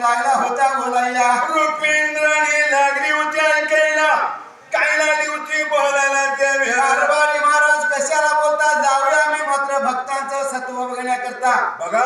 लागला होता बोलायला. रुक्मिणी बघण्याकरता बघा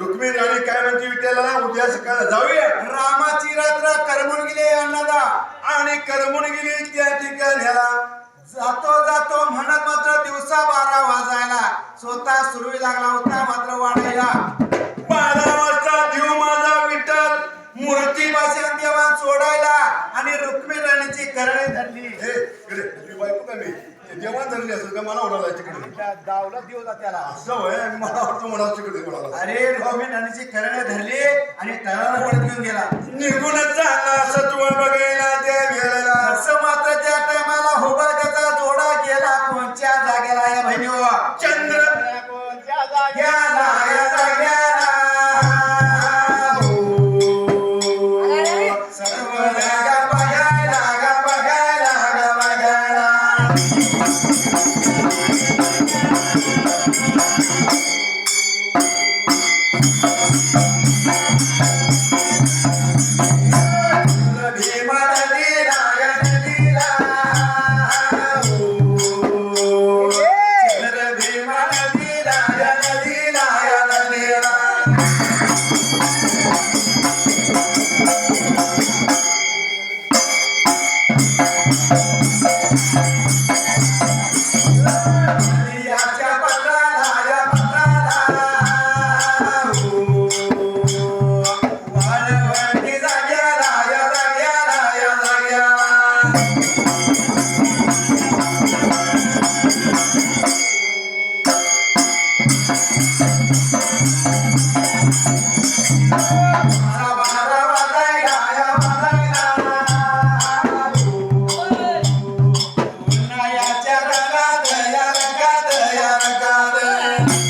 रुक्मिणी राणी काय म्हणते विठ्ठलाला उद्या सकाळ जाऊया रामाची रात्र करमून गेली अण्णादा आणि करमून गेली त्या ठिकाण्याला जातो जातो म्हणत मात्र दिवसा बारा वाजायला स्वतः सुरू लागला होता मात्र वाढायला बारा वाजता देव माझा विठ्ठल मूर्ती भाषण देवा सोडायला आणि रुक्मिणी राणीची करणे धरली हे बायको का मी ते देवा धरली असं का? मला ओढायला तिकडे. दावला देवला त्याला असं होय? मला वाटतं मला तिकडे ओढायला अरे रुक्मिणी राणीची करणे धरली आणि तळाला पडत घेऊन गेला. निघूनच झाला सत्व बघायला त्या वेळेला. असं मात्र त्या टायमाला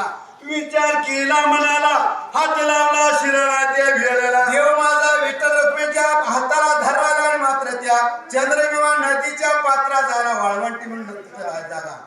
केला. विचार केला म्हणाला हात लावला शिराला त्या भेळाला देव माझा विठ्ठल रुक्मिणीच्या हाताला धरला आणि मात्र त्या चंद्रविमा नदीच्या पात्रा झाला वाळवंटी म्हणून झाला